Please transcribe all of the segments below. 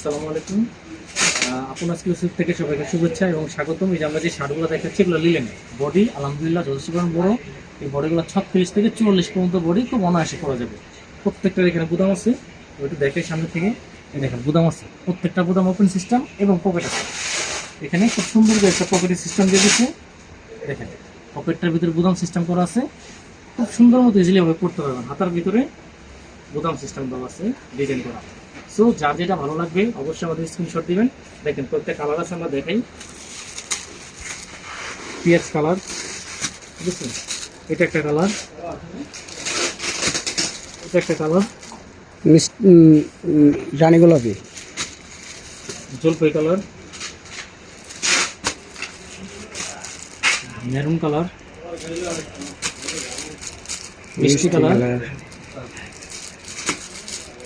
আসসালামু আলাইকুম। আপনার ইউসুফ থেকে সবাইকে শুভেচ্ছা এবং স্বাগতম। এই যে আমরা যে শার্টগুলো দেখাচ্ছি, এগুলো লিলেন বডি আলহামদুলিল্লাহ যথেষ্ট পরিমাণ বড়। এই বডিগুলো ছত্রিশ থেকে চুয়াল্লিশ পর্যন্ত বডি খুব অনায়াসে করা যাবে। প্রত্যেকটার এখানে গুদাম আছে। ওইটা দেখে সামনে থেকে। দেখেন, গুদাম আছে। প্রত্যেকটা গুদাম ওপেন সিস্টেম এবং পকেট আছে। এখানে খুব সুন্দর একটা পকেটের সিস্টেম দিয়ে দিচ্ছে। দেখেন পকেটটার ভিতরে গুদাম সিস্টেম করা আছে। খুব সুন্দর মতো ইজিলি ভাবে করতে পারবেন। হাতার ভিতরে বোতাম সিস্টেম দেওয়া আছে ডিজাইন করা। সো যার যেটা ভালো লাগবে অবশ্যই আমাদের স্ক্রিনশট দিবেন। দেখেন প্রত্যেক কালার আছে আমরা দেখাই। পিএক্স কালার বুঝছেন? এটা একটা কালার এটা একটা কালার রানী গোলাপি। জলপাই কালার মেরুন কালার মিষ্টি কালার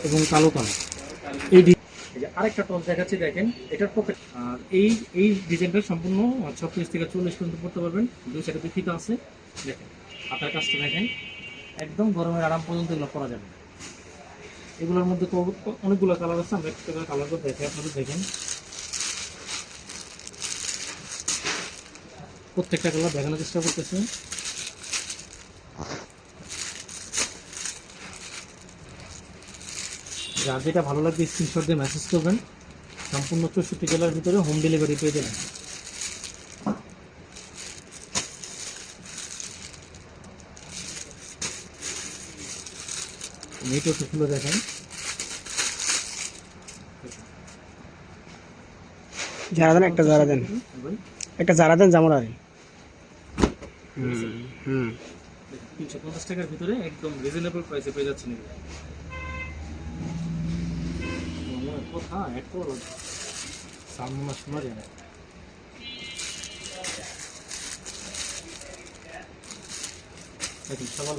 এবং কালো কালার এই যে আরেকটা টপ দেখাচ্ছি, দেখেন, এটার পকেট আর এই এই ডিজাইনটা সম্পূর্ণ ছত্রিশ থেকে চল্লিশ পর্যন্ত করতে পারবেন। দুই সাইডে ফিতা আছে। দেখেন হাতার কাজটা দেখেন, একদম গরমের আরাম পর্যন্ত এগুলো করা যাবে। এগুলোর মধ্যে অনেকগুলো কালার আছে, আমরা একটা কালার করে দেখে আপনাদের দেখেন। প্রত্যেকটা কালার দেখানোর চেষ্টা করতেছি। যার যেটা ভালো লাগবে স্ক্রিনশট দিয়ে মেসেজ করবেন। সম্পূর্ণ চৌষট্টি জেলার ভিতরে হোম ডেলিভারি পেয়ে যাবেন। নেট ওষুধগুলো দেখেন। যারা দেন একটা যারা দেন। একটা যারা দেন জামরা হুম তিনশো পঞ্চাশ টাকার ভিতরে একদম রিজনেবল প্রাইসে পেয়ে যাচ্ছেন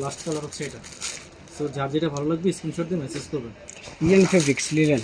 লাস্ট কালার হচ্ছে এটা। তো যার যেটা ভালো লাগবে স্ক্রিনশট দিয়ে মেসেজ করবেন। Linen fabrics linen